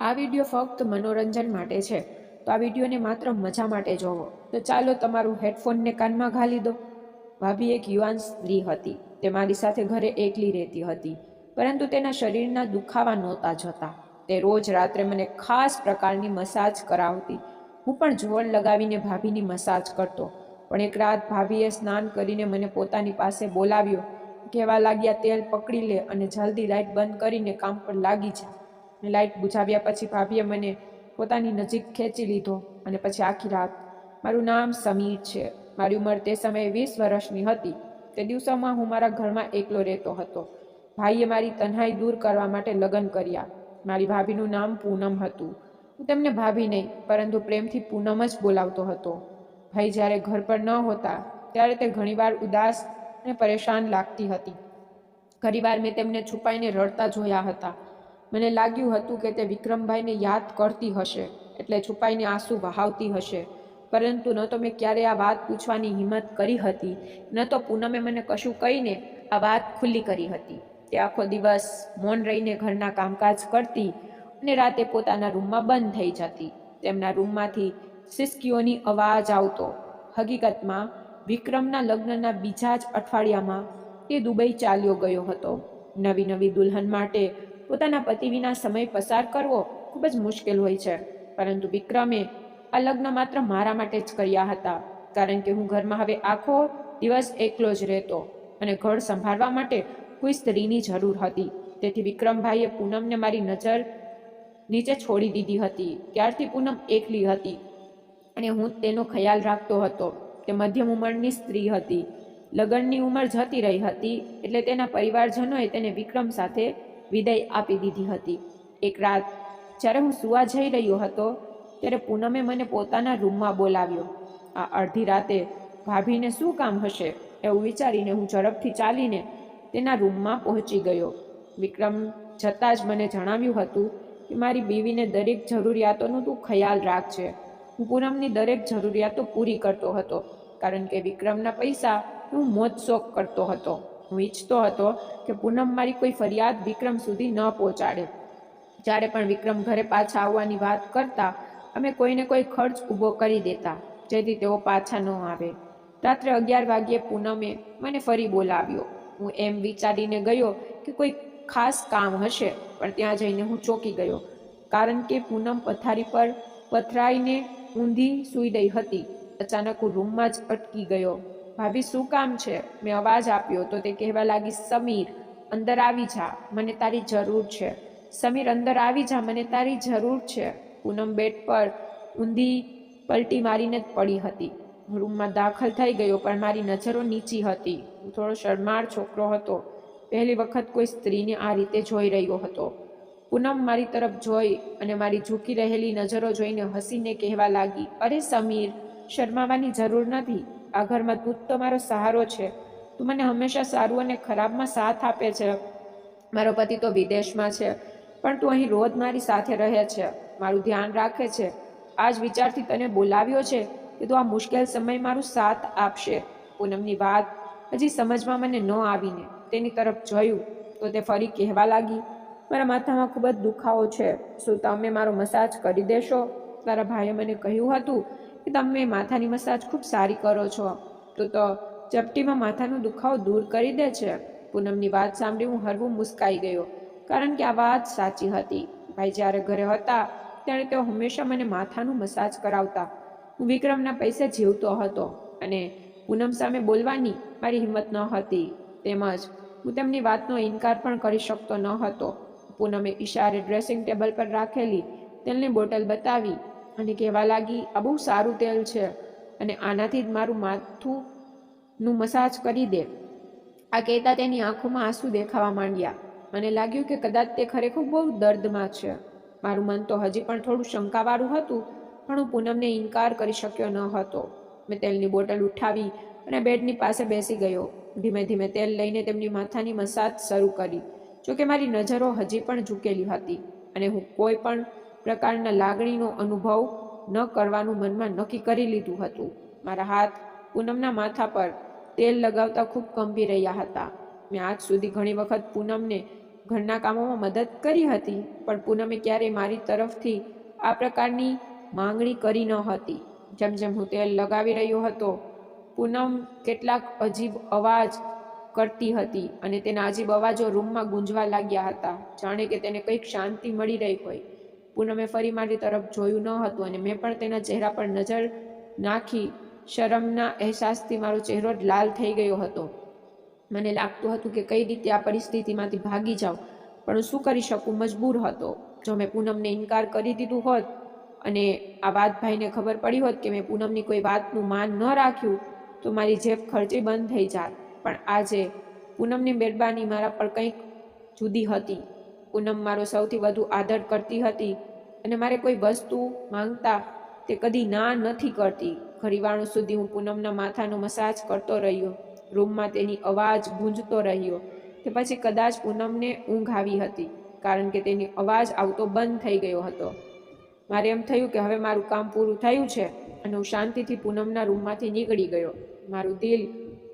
આ વીડિયો ફક્ત મનોરંજન માટે છે. તો આ વિડીયોને માત્ર મજા માટે જોવો. તો ચાલો તમારું હેડફોનને કાનમાં ઘાલી દો. ભાભી એક યુવાન સ્ત્રી હતી. તે મારી સાથે ઘરે એકલી રહેતી હતી. પરંતુ તેના શરીરના દુખાવા નહોતા જતા. તે રોજ રાત્રે મને ખાસ પ્રકારની મસાજ કરાવતી. હું પણ જોર લગાવીને ભાભીની મસાજ કરતો. પણ એક રાત ભાભીએ સ્નાન કરીને મને પોતાની પાસે બોલાવ્યો. કહેવા લાગ્યા, તેલ પકડી લે અને જલ્દી લાઇટ બંધ કરીને કામ પર લાગી જા. મેં લાઇટ બુઝાવ્યા પછી ભાભીએ મને પોતાની નજીક ખેંચી લીધો અને પછી આખી રાત મારું નામ સમીર છે. મારી ઉંમર તે સમયે વીસ વર્ષની હતી. તે દિવસોમાં હું મારા ઘરમાં એકલો રહેતો હતો. ભાઈએ મારી તન્હાઈ દૂર કરવા માટે લગ્ન કર્યા. મારી ભાભીનું નામ પૂનમ હતું. હું તેમને ભાભી નહીં, પરંતુ પ્રેમથી પૂનમ જ બોલાવતો હતો. ભાઈ જ્યારે ઘર પર ન હોતા, ત્યારે તે ઘણીવાર ઉદાસ અને પરેશાન લાગતી હતી. ઘણીવાર મેં તેમને છુપાઈને રડતા જોયા હતા. મને લાગ્યું હતું કે તે વિક્રમભાઈને યાદ કરતી હશે, એટલે છુપાઈને આંસુ વહાવતી હશે. પરંતુ ન તો મેં ક્યારે આ વાત પૂછવાની હિંમત કરી હતી, ન તો પૂનમે મને કશું કહીને આ વાત ખુલ્લી કરી હતી. તે આખો દિવસ મૌન રહીને ઘરના કામકાજ કરતી અને રાતે પોતાના રૂમમાં બંધ થઈ જતી. તેમના રૂમમાંથી સિસકીઓની અવાજ આવતો. હકીકતમાં, વિક્રમના લગ્નના બીજા જ અઠવાડિયામાં તે દુબઈ ચાલ્યો ગયો હતો. નવી નવી દુલ્હન માટે પોતાના પતિ વિના સમય પસાર કરવો ખૂબ જ મુશ્કેલ હોય છે. પરંતુ વિક્રમે આ લગ્ન માત્ર મારા માટે જ કર્યા હતા, કારણ કે હું ઘરમાં હવે આખો દિવસ એકલો જ રહેતો અને ઘર સંભાળવા માટે કોઈ સ્ત્રીની જરૂર હતી. તેથી વિક્રમભાઈએ પૂનમને મારી નજર નીચે છોડી દીધી હતી. ત્યારથી પૂનમ એકલી હતી અને હું તેનો ખ્યાલ રાખતો હતો તે મધ્યમ ઉંમરની સ્ત્રી હતી. લગ્નની ઉંમર જતી રહી હતી એટલે તેના પરિવારજનોએ તેને વિક્રમ સાથે વિદાય આપી દીધી હતી. એક રાત, જ્યારે હું સુવા જઈ રહ્યો હતો, ત્યારે પૂનમે મને પોતાના રૂમમાં બોલાવ્યો. આ અડધી રાતે ભાભીને શું કામ હશે એવું વિચારીને હું ઝડપથી ચાલીને તેના રૂમમાં પહોંચી ગયો. વિક્રમ જતાં જ મને જણાવ્યું હતું કે મારી બીવીને દરેક જરૂરિયાતોનું તું ખ્યાલ રાખજે. હું પૂનમની દરેક જરૂરિયાતો પૂરી કરતો હતો, કારણ કે વિક્રમના પૈસા હું મોજ શોખ કરતો હતો. હું ઈચ્છતો હતો કે પૂનમ મારી કોઈ ફરિયાદ વિક્રમ સુધી ન પહોંચાડે. જ્યારે પણ વિક્રમ ઘરે પાછા આવવાની વાત કરતા, અમે કોઈને કોઈ ખર્ચ ઊભો કરી દેતા, જેથી તેઓ પાછા ન આવે. રાત્રે અગિયાર વાગ્યે પૂનમે મને ફરી બોલાવ્યો. હું એમ વિચારીને ગયો કે કોઈ ખાસ કામ હશે, પણ ત્યાં જઈને હું ચોંકી ગયો, કારણ કે પૂનમ પથારી પર પથરાઈને ઊંધી સૂઈ ગઈ હતી. અચાનક હું રૂમમાં જ અટકી ગયો. ભાભી, શું કામ છે? મેં અવાજ આપ્યો તો તે કહેવા લાગી, સમીર, અંદર આવી જા, મને તારી જરૂર છે. સમીર, અંદર આવી જા, મને તારી જરૂર છે. પૂનમ બેડ પર ઊંધી પલટી મારીને જ પડી હતી. રૂમમાં દાખલ થઈ ગયો, પણ મારી નજરો નીચી હતી. હું થોડો શરમાળ છોકરો હતો. પહેલી વખત કોઈ સ્ત્રીને આ રીતે જોઈ રહ્યો હતો. પૂનમ મારી તરફ જોઈ અને મારી ઝૂકી રહેલી નજરો જોઈને હસીને કહેવા લાગી, અરે સમીર, શરમાવાની જરૂર નથી. આ ઘરમાં તું જ તો મારો સહારો છે. તું મને હંમેશા સારું અને ખરાબમાં સાથ આપે છે. મારો પતિ તો વિદેશમાં છે, પણ તું અહીં રોજ મારી સાથે રહે છે. મારું ધ્યાન રાખે છે. આ જ વિચારથી તને બોલાવ્યો છે કે તું આ મુશ્કેલ સમય મારું સાથ આપશે. પૂનમની વાત હજી સમજમાં મને ન આવીને તેની તરફ જોયું તો તે ફરી કહેવા લાગી, મારા માથામાં ખૂબ જ દુખાવો છે. શું તમે મારો મસાજ કરી દેશો? તારા ભાઈએ મને કહ્યું હતું કે તમે માથાની મસાજ ખૂબ સારી કરો છો, તો તો ચપટીમાં માથાનો દુખાવો દૂર કરી દે છે. પૂનમની વાત સાંભળી હું હરવું મુસ્કાઈ ગયો, કારણ કે આ વાત સાચી હતી. ભાઈ જ્યારે ઘરે હતા, ત્યારે તેઓ હંમેશા મને માથાનું મસાજ કરાવતા. હું વિક્રમના પૈસે જીવતો હતો અને પૂનમ સામે બોલવાની મારી હિંમત ન હતી. તેમજ હું તેમની વાતનો ઇનકાર પણ કરી શકતો ન હતો. પૂનમે ઈશારે ડ્રેસિંગ ટેબલ પર રાખેલી તેલની બોટલ બતાવી અને કહેવા લાગી, આ બહુ સારું તેલ છે અને આનાથી જ મારું માથુંનું મસાજ કરી દે. આ કહેતા તેની આંખોમાં આંસુ દેખાવા માંડ્યા. મને લાગ્યું કે કદાચ તે ખરેખર બહુ દર્દમાં છે. મારું મન તો હજી પણ થોડું શંકાવાળું હતું, પણ હું પૂનમને ઇનકાર કરી શક્યો ન હતો. મેં તેલની બોટલ ઉઠાવી અને બેડની પાસે બેસી ગયો. ધીમે ધીમે તેલ લઈને તેમની માથાની મસાજ શરૂ કરી. જોકે મારી નજરો હજી પણ ઝૂકેલી હતી અને હું કોઈ પણ પ્રકારના લાગણીનો અનુભવ ન કરવાનું મનમાં નક્કી કરી લીધું હતું. મારા હાથ પૂનમના માથા પર તેલ લગાવતા ખૂબ કંપી રહ્યા હતા. મેં આજ સુધી ઘણી વખત પૂનમને ઘરના કામોમાં મદદ કરી હતી, પણ પૂનમે ક્યારેય મારી તરફથી આ પ્રકારની માંગણી કરી ન હતી. જેમ જેમ હું તેલ લગાવી રહ્યો હતો, પૂનમ કેટલાક અજીબ અવાજ કરતી હતી અને તેના અજીબ અવાજો રૂમમાં ગુંજવા લાગ્યા હતા. જાણે કે તેને કંઈક શાંતિ મળી રહી હોય. પૂનમે ફરી મારી તરફ જોયું ન હતું અને મેં પણ તેના ચહેરા પર નજર નાખી. શરમના અહેસાસથી મારો ચહેરો લાલ થઈ ગયો હતો. મને લાગતું હતું કે કઈ રીતે આ પરિસ્થિતિમાંથી ભાગી જાઉં, પણ હું શું કરી શકું? મજબૂર હતો. જો મેં પૂનમને ઇનકાર કરી દીધું હોત અને આ વાત ભાઈને ખબર પડી હોત કે મેં પૂનમની કોઈ વાતનું માન ન રાખ્યું, તો મારી જેબ ખર્ચી બંધ થઈ જાત. પણ આજે પૂનમની મહેરબાની મારા પર કંઈક જુદી હતી. પૂનમ મારો સૌથી વધુ આદર કરતી હતી. અને મારે કોઈ વસ્તુ માંગતા તે કદી ના નથી કરતી. ઘડીવાણું સુધી હું પૂનમના માથાનો મસાજ કરતો રહ્યો. રૂમમાં તેની અવાજ ગુંજતો રહ્યો. તે પછી કદાચ પૂનમને ઊંઘ આવી હતી, કારણ કે તેની અવાજ આવતો બંધ થઈ ગયો હતો. મારે એમ થયું કે હવે મારું કામ પૂરું થયું છે અને હું શાંતિથી પૂનમના રૂમમાંથી નીકળી ગયો. મારું દિલ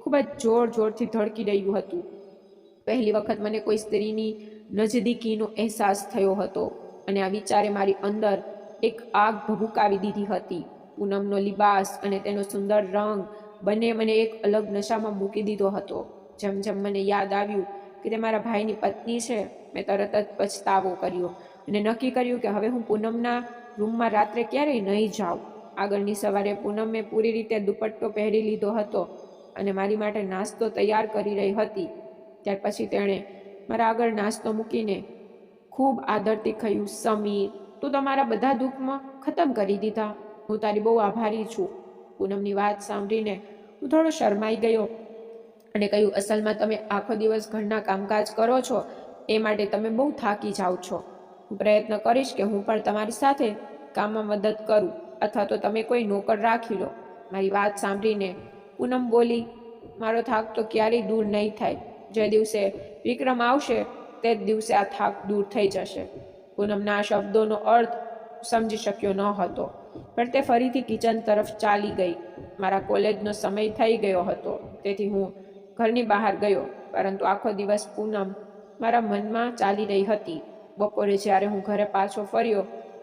ખૂબ જ જોર જોરથી ધડકી રહ્યું હતું. પહેલી વખત મને કોઈ સ્ત્રીની નજદીકીનો અહેસાસ થયો હતો. અને આ વિચારે મારી અંદર એક આગ ભભૂકાવી દીધી હતી. પૂનમનો લિબાસ અને તેનો સુંદર રંગ બંને મને એક અલગ નશામાં મૂકી દીધો હતો. જેમ જેમ મને યાદ આવ્યું કે તે મારા ભાઈની પત્ની છે, મેં તરત જ પછતાવો કર્યો અને નક્કી કર્યું કે હવે હું પૂનમના રૂમમાં રાત્રે ક્યારેય નહીં જાઉં. આગળની સવારે પૂનમે પૂરી રીતે દુપટ્ટો પહેરી લીધો હતો અને મારી માટે નાસ્તો તૈયાર કરી રહી હતી. ત્યાર પછી તેણે મારા આગળ નાસ્તો મૂકીને ખૂબ આદરથી કહ્યું, સમીર, તું તમારા બધા દુઃખમાં ખતમ કરી દીધા. હું તારી બહુ આભારી છું. પૂનમની વાત સાંભળીને હું થોડો શરમાઈ ગયો અને કહ્યું, અસલમાં તમે આખો દિવસ ઘરના કામકાજ કરો છો, એ માટે તમે બહુ થાકી જાઓ છો. હું પ્રયત્ન કરીશ કે હું પણ તમારી સાથે કામમાં મદદ કરું અથવા તો તમે કોઈ નોકર રાખી લો. મારી વાત સાંભળીને પૂનમ બોલી, મારો થાક તો ક્યારેય દૂર નહીં થાય. જે દિવસે વિક્રમ આવશે તે જ દિવસે આ થાક દૂર થઈ જશે. પૂનમના આ શબ્દોનો અર્થ સમજી શક્યો ન હતો. પણ તે ફરીથી કિચન તરફ ચાલી ગઈ. મારા કોલેજનો સમય થઈ ગયો હતો. તેથી હું ઘરની બહાર ગયો. પરંતુ આખો દિવસ પૂનમ મારા મનમાં ચાલી રહી હતી. બપોરે જ્યારે હું ઘરે પાછો ફર્યો,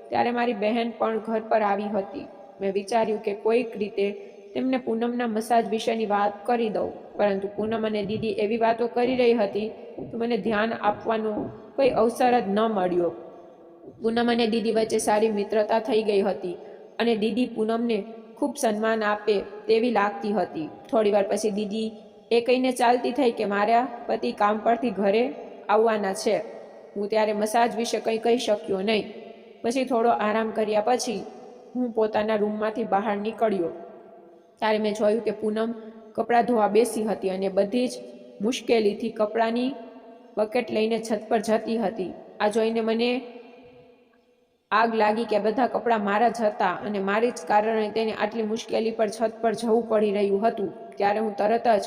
ત્યારે મારી બહેન પણ ઘર પર આવી હતી. મેં વિચાર્યું કે કોઈક રીતે તેમને પૂનમના મસાજ વિશેની વાત કરી દઉં. પરંતુ પૂનમ અને દીદી એવી વાતો કરી રહી હતી તો મને ધ્યાન આપવાનો કોઈ અવસર જ ન મળ્યો. પૂનમ અને દીદી વચ્ચે સારી મિત્રતા થઈ ગઈ હતી અને દીદી પૂનમને ખૂબ સન્માન આપે તેવી લાગતી હતી. થોડીવાર પછી દીદી એ કહીને ચાલતી થઈ કે મારા પતિ કામ પરથી ઘરે આવવાના છે. હું ત્યારે મસાજ વિશે કંઈ કહી શક્યો નહીં. પછી થોડો આરામ કર્યા પછી હું પોતાના રૂમમાંથી બહાર નીકળ્યો. ત્યારે મેં જોયું કે પૂનમ કપડાં ધોવા બેસી હતી અને બધી જ મુશ્કેલીથી કપડાની બકેટ લઈને છત પર જતી હતી. આ જોઈને મને આગ લાગી કે બધા કપડાં મારા જ હતા અને મારી જ કારણે તેને આટલી મુશ્કેલી પર છત પર જવું પડી રહ્યું હતું. ત્યારે હું તરત જ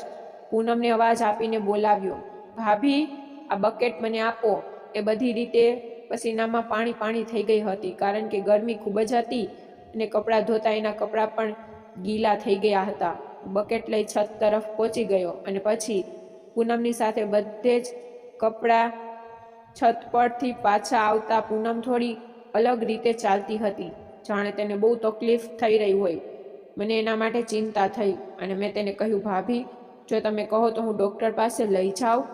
પૂનમને અવાજ આપીને બોલાવ્યો, ભાભી, આ બકેટ મને આપો. એ બધી રીતે પસીનામાં પાણી પાણી થઈ ગઈ હતી કારણ કે ગરમી ખૂબ જ હતી અને કપડાં ધોતા એના કપડાં પણ ગીલા થઈ ગયા હતા. બકેટ લઈ છત તરફ પહોંચી ગયો અને પછી પૂનમની સાથે બધે જ કપડાં છત પરથી પાછા આવતા પૂનમ થોડી અલગ રીતે ચાલતી હતી. જાણે તેને બહુ તકલીફ થઈ રહી હોય. મને એના માટે ચિંતા થઈ અને મેં તેને કહ્યું, ભાભી, જો તમે કહો તો હું ડૉક્ટર પાસે લઈ જાઉં.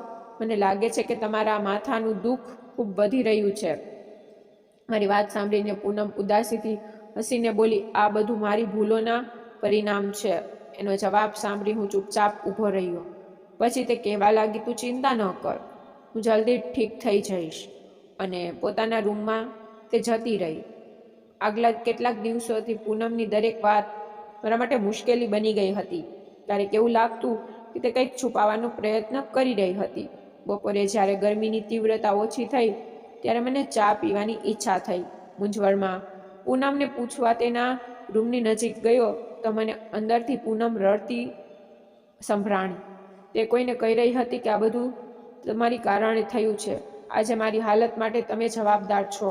મને લાગે છે કે તમારા માથાનું દુઃખ ખૂબ વધી રહ્યું છે. મારી વાત સાંભળીને પૂનમ ઉદાસીથી હસીને બોલી, આ બધું મારી ભૂલોના પરિણામ છે. એનો જવાબ સાંભળી હું ચૂપચાપ ઊભો રહ્યો. પછી તે કહેવા લાગી, તું ચિંતા ન કર. હું જલ્દી ઠીક થઈ જઈશ. અને પોતાના રૂમમાં તે જતી રહી. આગલા કેટલાક દિવસોથી પૂનમની દરેક વાત મારા માટે મુશ્કેલી બની ગઈ હતી. ક્યારેક એવું લાગતું કે તે કંઈક છુપાવવાનો પ્રયત્ન કરી રહી હતી. બપોરે જ્યારે ગરમીની તીવ્રતા ઓછી થઈ, ત્યારે મને ચા પીવાની ઈચ્છા થઈ. મૂંઝવણમાં પૂનમને પૂછવા તેના રૂમની નજીક ગયો. તો મને અંદરથી પૂનમ રડતી સંભળાણી તે કોઈને કહી રહી હતી કે આ બધું તમારી કારણે થયું છે. આજે મારી હાલત માટે તમે જવાબદાર છો.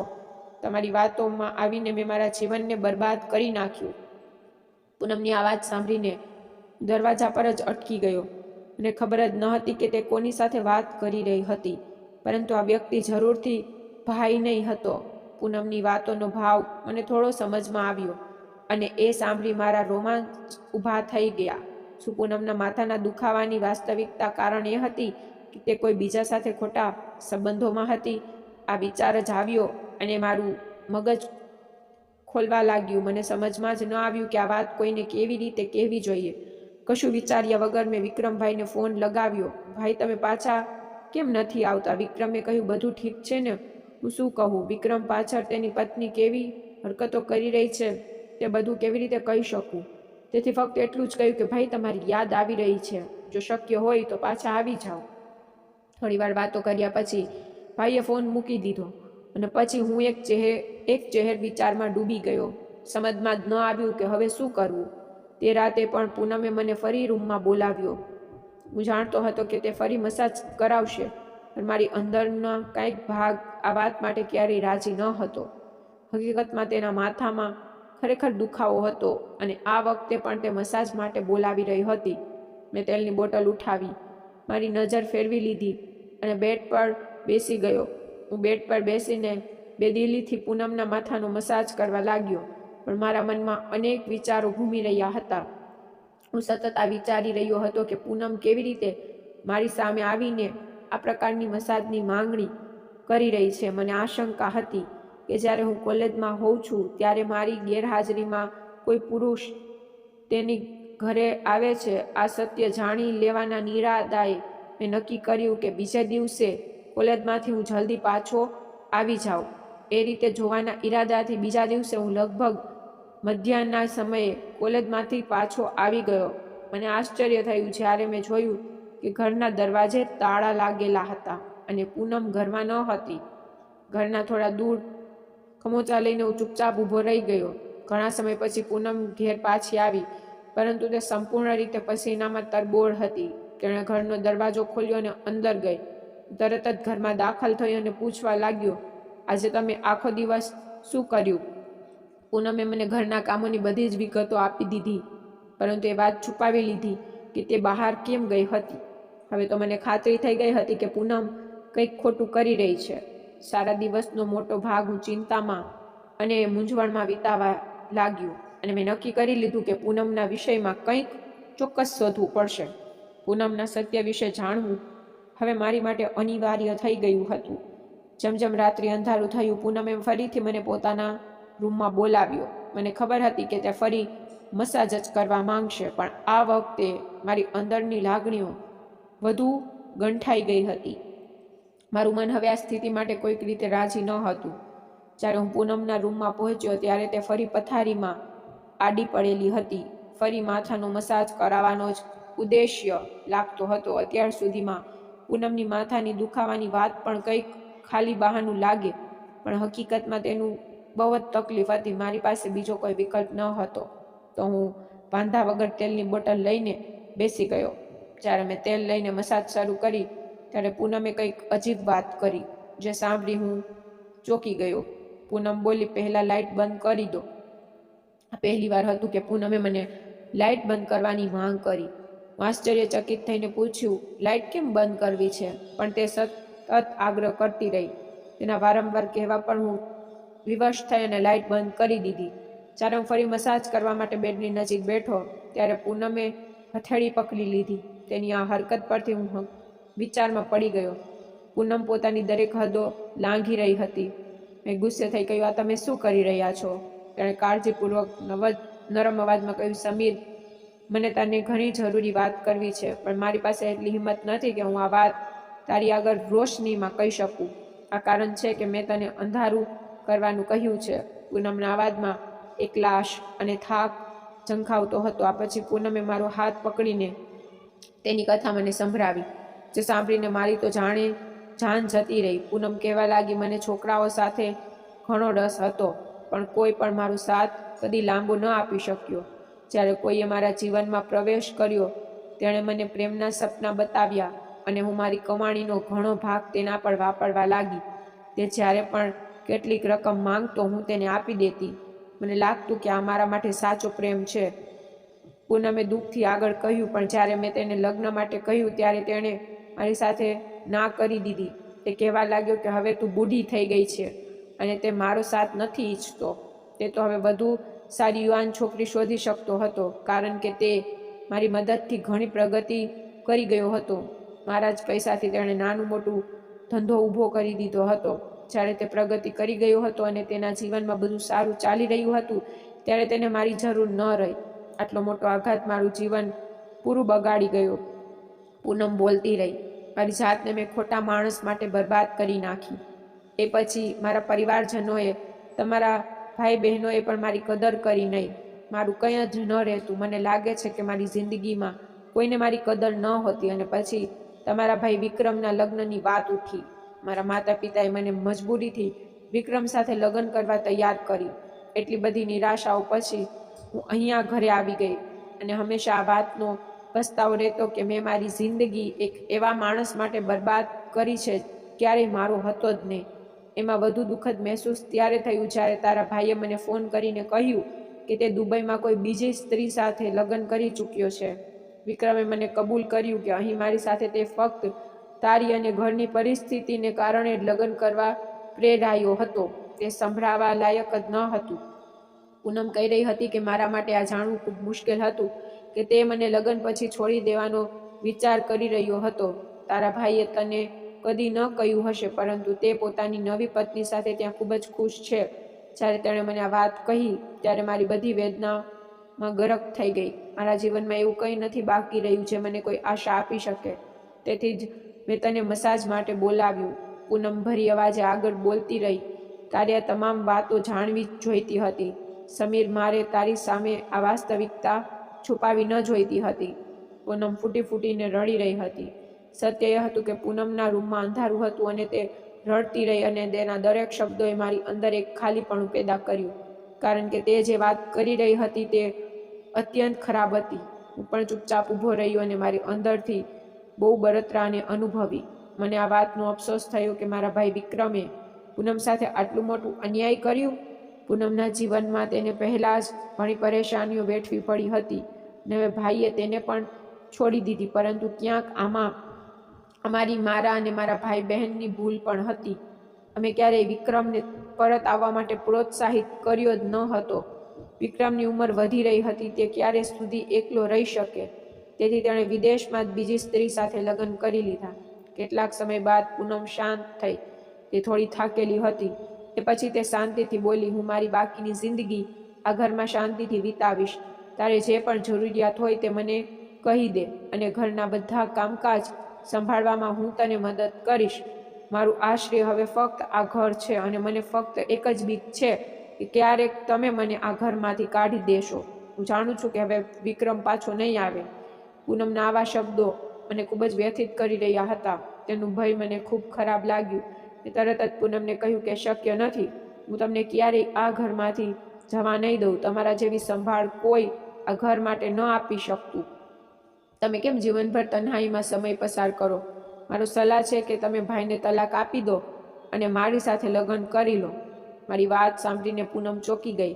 તમારી વાતોમાં આવીને મેં મારા જીવનને બરબાદ કરી નાખ્યું. પૂનમની આ વાત સાંભળીને દરવાજા પર જ અટકી ગયો. અને ખબર જ ન હતી કે તે કોની સાથે વાત કરી રહી હતી, પરંતુ આ વ્યક્તિ જરૂરથી ભાઈ નહીં હતો. પૂનમની વાતોનો ભાવ મને થોડો સમજમાં આવ્યો. અને એ સાંભળી મારા રોમાંચ ઊભા થઈ ગયા. સુપૂનમના માથાના દુખાવાની વાસ્તવિકતા કારણ એ હતી કે તે કોઈ બીજા સાથે ખોટા સંબંધોમાં હતી. આ વિચાર જ આવ્યો અને મારું મગજ ખોલવા લાગ્યું. મને સમજમાં જ ન આવ્યું કે આ વાત કોઈને કેવી રીતે કહેવી જોઈએ. કશું વિચાર્યા વગર મેં વિક્રમભાઈને ફોન લગાવ્યો. ભાઈ, તમે પાછા કેમ નથી આવતા? વિક્રમે કહ્યું, બધું ઠીક છે ને? હું શું કહું? વિક્રમ પાછળ તેની પત્ની કેવી હરકતો કરી રહી છે? તે બધું કેવી રીતે કહી શકું? તેથી ફક્ત એટલું જ કહ્યું કે, ભાઈ, તમારી યાદ આવી રહી છે. જો શક્ય હોય તો પાછા આવી જાઓ. થોડીવાર વાતો કર્યા પછી ભાઈએ ફોન મૂકી દીધો અને પછી હું એક ચહેર એક ચહેર વિચારમાં ડૂબી ગયો. સમજમાં જ ન આવ્યું કે હવે શું કરવું. તે રાતે પણ પૂનમે મને ફરી રૂમમાં બોલાવ્યો. હું જાણતો હતો કે તે ફરી મસાજ કરાવશે, પણ મારી અંદરના કાંઈક ભાગ આ વાત માટે ક્યારેય રાજી ન હતો. હકીકતમાં તેના માથામાં ખરેખર દુખાવો હતો અને આ વખતે પણ તે મસાજ માટે બોલાવી રહી હતી. મેં તેલની બોટલ ઉઠાવી, મારી નજર ફેરવી લીધી અને બેડ પર બેસી ગયો. હું બેડ પર બેસીને બે દિલ્હીથી પૂનમના માથાનો મસાજ કરવા લાગ્યો, પણ મારા મનમાં અનેક વિચારો ઘૂમી રહ્યા હતા. હું સતત આ વિચારી રહ્યો હતો કે પૂનમ કેવી રીતે મારી સામે આવીને આ પ્રકારની મસાજની માંગણી કરી રહી છે. મને આશંકા હતી કે જ્યારે હું કોલેજમાં હોઉં છું, ત્યારે મારી ગેરહાજરીમાં કોઈ પુરુષ તેની ઘરે આવે છે, આ સત્ય જાણી લેવાના નિરાદાએ મેં નક્કી કર્યું કે બીજા દિવસે કોલેજમાંથી હું જલ્દી પાછો આવી જાઉં. એ રીતે જોવાના ઈરાદાથી બીજા દિવસે હું લગભગ મધ્યાહના સમયે કોલેજમાંથી પાછો આવી ગયો. મને આશ્ચર્ય થયું જ્યારે મેં જોયું કે ઘરના દરવાજે તાળા લાગેલા હતા અને પૂનમ ઘરમાં ન હતી. ઘરના થોડા દૂર ખમોચા લઈને હું ચૂપચાપ ઊભો રહી ગયો. ઘણા સમય પછી પૂનમ ઘેર પાછી આવી, પરંતુ તે સંપૂર્ણ રીતે પસીનામાં તરબોળ હતી. તેણે ઘરનો દરવાજો ખોલ્યો અને અંદર ગઈ. તરત જ ઘરમાં દાખલ થઈ અને પૂછવા લાગ્યો, આજે તમે આખો દિવસ શું કર્યું? પૂનમે મને ઘરના કામોની બધી જ વિગતો આપી દીધી, પરંતુ એ વાત છુપાવી લીધી કે તે બહાર કેમ ગઈ હતી. હવે તો મને ખાતરી થઈ ગઈ હતી કે પૂનમ કંઈક ખોટું કરી રહી છે. સારા દિવસનો મોટો ભાગ હું ચિંતામાં અને મૂંઝવણમાં વિતાવા લાગ્યું અને મેં નક્કી કરી લીધું કે પૂનમના વિષયમાં કંઈક ચોક્કસ શોધવું પડશે. પૂનમના સત્ય વિશે જાણવું હવે મારી માટે અનિવાર્ય થઈ ગયું હતું. જેમ જેમ રાત્રિ અંધારું થયું, પૂનમે ફરીથી મને પોતાના રૂમમાં બોલાવ્યો. મને ખબર હતી કે તે ફરી મસાજ જ કરવા માંગશે, પણ આ વખતે મારી અંદરની લાગણીઓ વધુ ગંઠાઈ ગઈ હતી. મારું મન હવે આ સ્થિતિ માટે કોઈક રીતે રાજી ન હતું. જ્યારે હું પૂનમના રૂમમાં પહોંચ્યો ત્યારે તે ફરી પથારીમાં આડી પડેલી હતી. ફરી માથાનો મસાજ કરાવવાનો જ ઉદ્દેશ્ય લાગતો હતો. અત્યાર સુધીમાં પૂનમની માથાની દુખાવાની વાત પણ કંઈક ખાલી બહાનું લાગે, પણ હકીકતમાં તેનું બહુ જ તકલીફ હતી. મારી પાસે બીજો કોઈ વિકલ્પ ન હતો. તો હું વાંધા વગર તેલની બોટલ લઈને બેસી ગયો. જ્યારે મેં તેલ લઈને મસાજ શરૂ કરી ત્યારે પૂનમે કંઈક અજીબ વાત કરી. જે સાંભળી હું ચોંકી ગયો. પૂનમ બોલી, પહેલાં લાઇટ બંધ કરી દો. પહેલી વાર હતું કે પૂનમે મને લાઇટ બંધ કરવાની માંગ કરી. હું આશ્ચર્યચકિત થઈને પૂછ્યું લાઇટ કેમ બંધ કરવી છે? પણ તે સતત આગ્રહ કરતી રહી. તેના વારંવાર કહેવા પણ હું વિવશ થઈ અને લાઇટ બંધ કરી દીધી. જ્યારે હું ફરી મસાજ કરવા માટે બેડની નજીક બેઠો, ત્યારે પૂનમે હથેળી પકડી લીધી. તેની આ હરકત પરથી હ- વિચારમાં પડી ગયો. પૂનમ પોતાની દરેક હદો લાંઘી રહી હતી. મેં ગુસ્સે થઈ કહ્યું, આ તમે શું કરી રહ્યા છો? તેણે કાળજીપૂર્વક નવ નરમ અવાજમાં કહ્યું, સમીર, મને તને ઘણી જરૂરી વાત કરવી છે, પણ મારી પાસે એટલી હિંમત નથી કે હું આ વાત તારી આગળ રોશનીમાં કહી શકું. આ કારણ છે કે મેં તને અંધારું કરવાનું કહ્યું છે. પૂનમના અવાજમાં એક લાશ અને થાક ઝંખાવતો હતો. આ પછી પૂનમે મારો હાથ પકડીને તેની કથા મને સંભળાવી. જે સાંભળીને મારી તો જાણે જાન જતી રહી. પૂનમ કહેવા લાગી, મને છોકરાઓ સાથે ઘણો રસ હતો, પણ કોઈ પણ મારો સાથ કદી લાંબો ન આપી શક્યો. જ્યારે કોઈએ મારા જીવનમાં પ્રવેશ કર્યો, તેણે મને પ્રેમના સપના બતાવ્યા અને હું મારી કમાણીનો ઘણો ભાગ તેના પર વાપરવા લાગી. તે જ્યારે પણ કેટલીક રકમ માંગતો, હું તેને આપી દેતી. મને લાગતું કે આ મારા માટે સાચો પ્રેમ છે. પૂનમે દુઃખથી આગળ કહ્યું, પણ જ્યારે મેં તેને લગ્ન માટે કહ્યું, ત્યારે તેણે મારી સાથે ના કરી દીધી. તે કહેવા લાગ્યો કે હવે તું બુઢી થઈ ગઈ છે અને તે મારો સાથ નથી ઈચ્છતો. તે તો હવે વધુ સારી યુવાન છોકરી શોધી શકતો હતો કારણ કે તે મારી મદદથી ઘણી પ્રગતિ કરી ગયો હતો. મારા જ પૈસાથી તેણે નાનું મોટું ધંધો ઊભો કરી દીધો હતો. જ્યારે તે પ્રગતિ કરી ગયો હતો અને તેના જીવનમાં બધું સારું ચાલી રહ્યું હતું, ત્યારે તેને મારી જરૂર ન રહી. આટલો મોટો આઘાત મારું જીવન પૂરું બગાડી ગયો. પૂનમ બોલતી રહી. મારી જાતને મેં ખોટા માણસ માટે બરબાદ કરી નાખી. એ પછી મારા પરિવારજનોએ, તમારા ભાઈ બહેનોએ પણ મારી કદર કરી નહીં. મારું કંઈ જ ન રહેતું. મને લાગે છે કે મારી જિંદગીમાં કોઈને મારી કદર ન હોતી અને પછી તમારા ભાઈ વિક્રમના લગ્નની વાત ઉઠી. મારા માતા પિતાએ મને મજબૂરીથી વિક્રમ સાથે લગ્ન કરવા તૈયાર કરી. એટલી બધી નિરાશાઓ પછી હું અહીંયા ઘરે આવી ગઈ અને હંમેશા આ વાતનો પસ્તાવો રહેતો કે મેં મારી જિંદગી એક એવા માણસ માટે બરબાદ કરી છે, ક્યારેય મારો હતો જ નહીં. એમાં વધુ દુઃખદ મહેસૂસ ત્યારે થયું જ્યારે તારા ભાઈએ મને ફોન કરીને કહ્યું કે તે દુબઈમાં કોઈ બીજી સ્ત્રી સાથે લગ્ન કરી ચૂક્યો છે. વિક્રમે મને કબૂલ કર્યું કે અહીં મારી સાથે તે ફક્ત તારી અને ઘરની પરિસ્થિતિને કારણે લગ્ન કરવા પ્રેરાયો હતો. તે સંભળાવા લાયક જ ન હતું. પૂનમ કહી રહી હતી કે મારા માટે આ જાણવું ખૂબ મુશ્કેલ હતું. કે તે મને લગ્ન પછી છોડી દેવાનો વિચાર કરી રહ્યો હતો. તારા ભાઈએ તને કદી ન કહ્યું હશે, પરંતુ તે પોતાની નવી પત્ની સાથે ત્યાં ખૂબ જ ખુશ છે. જ્યારે તેણે મને આ વાત કહી, ત્યારે મારી બધી વેદનામાં ગરક થઈ ગઈ. મારા જીવનમાં એવું કંઈ નથી બાકી રહ્યું જે મને કોઈ આશા આપી શકે. તેથી જ મેં તને મસાજ માટે બોલાવ્યું. પૂનમ ભરી અવાજે આગળ બોલતી રહી. તારે આ તમામ વાતો જાણવી જોઈતી હતી. સમીર, મારે તારી સામે આ વાસ્તવિકતા છુપાવી ન જોઈતી હતી. પૂનમ ફૂટી ફૂટીને રડી રહી હતી. સત્ય એ હતું કે પૂનમના રૂમમાં અંધારું હતું અને તે રડતી રહી અને તેના દરેક શબ્દોએ મારી અંદર એક ખાલીપણું પેદા કર્યું. કારણ કે તે જે વાત કરી રહી હતી તે અત્યંત ખરાબ હતી. હું પણ ચૂપચાપ ઊભો રહ્યો અને મારી અંદરથી બહુ બળતરાને અનુભવી. મને આ વાતનો અફસોસ થયો કે મારા ભાઈ વિક્રમે પૂનમ સાથે આટલું મોટું અન્યાય કર્યું? પૂનમના જીવનમાં તેને પહેલાં જ ઘણી પરેશાનીઓ વેઠવી પડી હતી ને હવે ભાઈએ તેને પણ છોડી દીધી. પરંતુ ક્યાંક આમાં અમારી મારા અને મારા ભાઈ બહેનની ભૂલ પણ હતી. અમે ક્યારેય વિક્રમને પરત આવવા માટે પ્રોત્સાહિત કર્યો જ ન હતો. વિક્રમની ઉંમર વધી રહી હતી તે ક્યારે સુધી એકલો રહી શકે? તેથી તેણે વિદેશમાં જ બીજી સ્ત્રી સાથે લગ્ન કરી લીધા. કેટલાક સમય બાદ પૂનમ શાંત થઈ. તે થોડી થાકેલી હતી. એ પછી તે શાંતિથી બોલી, હું મારી બાકીની જિંદગી આ ઘરમાં શાંતિથી વિતાવીશ. તારે જે પણ જરૂરિયાત હોય તે મને કહી દે અને ઘરના બધા કામકાજ સંભાળવામાં હું તને મદદ કરીશ. મારું આશ્રય હવે ફક્ત આ ઘર છે અને મને ફક્ત એક જ બીક છે કે ક્યારેક તમે મને આ ઘરમાંથી કાઢી દેશો. હું જાણું છું કે હવે વિક્રમ પાછો નહીં આવે. પૂનમના આવા શબ્દો મને ખૂબ જ વ્યથિત કરી રહ્યા હતા. તેનું ભય મને ખૂબ ખરાબ લાગ્યું. મેં તરત જ પૂનમને કહ્યું કે શક્ય નથી. હું તમને ક્યારેય આ ઘરમાંથી જવા નહીં દઉં. તમારા જેવી સંભાળ કોઈ આ ઘર માટે ન આપી શકતું. તમે કેમ જીવનભર તન્હાઈમાં સમય પસાર કરો? મારો સલાહ છે કે તમે ભાઈને તલાક આપી દો અને મારી સાથે લગ્ન કરી લો. મારી વાત સાંભળીને પૂનમ ચોકી ગઈ.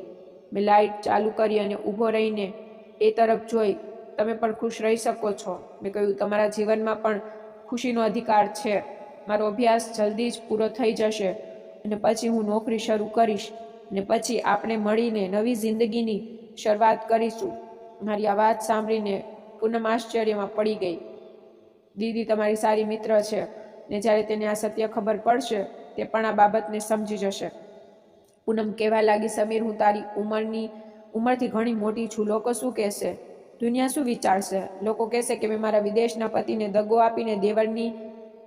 મેં લાઇટ ચાલુ કરી અને ઊભો રહીને એ તરફ જોઈ. તમે પણ ખુશ રહી શકો છો. મેં કહ્યું, તમારા જીવનમાં પણ ખુશીનો અધિકાર છે. મારો અભ્યાસ જલ્દી જ પૂરો થઈ જશે અને પછી હું નોકરી શરૂ કરીશ અને પછી આપણે મળીને નવી જિંદગીની શરૂઆત કરીશું. મારી આ વાત સાંભળીને પૂનમ આશ્ચર્યમાં પડી ગઈ. દીદી, તમારી સારી મિત્ર છે ને જ્યારે તેને આ સત્ય ખબર પડશે, તે પણ આ બાબતને સમજી જશે. પૂનમ કહેવા લાગી, સમીર, હું તારી ઉંમરની, ઉંમરથી ઘણી મોટી છું. લોકો શું કહેશે? દુનિયા શું વિચારશે? લોકો કહેશે કે મેં મારા વિદેશના પતિને દગો આપીને દેવળની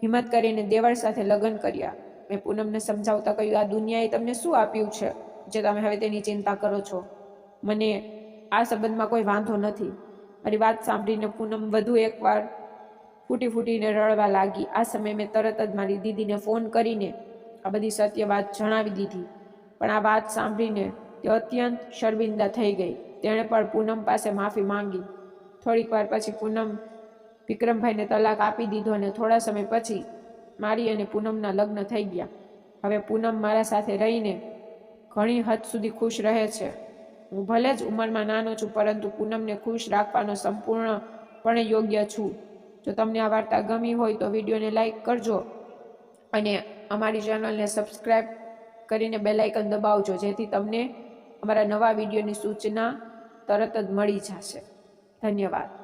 હિંમત કરીને દેવળ સાથે લગ્ન કર્યા. મેં પૂનમને સમજાવતા કહ્યું, આ દુનિયાએ તમને શું આપ્યું છે જે તમે હવે તેની ચિંતા કરો છો? મને આ સંબંધમાં કોઈ વાંધો નથી. મારી વાત સાંભળીને પૂનમ વધુ એકવાર ફૂટી ફૂટીને રડવા લાગી. આ સમયે મેં તરત જ મારી દીદીને ફોન કરીને આ બધી સત્ય વાત જણાવી દીધી. પણ આ વાત સાંભળીને તે અત્યંત શર્મિંદા થઈ ગઈ. તેણે પણ પૂનમ પાસે માફી માંગી. થોડીક વાર પછી પૂનમ વિક્રમભાઈને તલાક આપી દીધો અને થોડા સમય પછી મારી અને પૂનમના લગ્ન થઈ ગયા. હવે પૂનમ મારા સાથે રહીને ઘણી હદ સુધી ખુશ રહે છે. હું ભલે જ ઉંમરમાં નાનો છું, પરંતુ પૂનમને ખુશ રાખવાનો સંપૂર્ણપણે યોગ્ય છું. જો તમને આ વાર્તા ગમી હોય તો વિડીયોને લાઇક કરજો અને અમારી ચેનલને સબસ્ક્રાઈબ કરીને બેલાઇકન દબાવજો, જેથી તમને અમારા નવા વિડીયોની સૂચના તરત જ મળી જશે. ધન્યવાદ.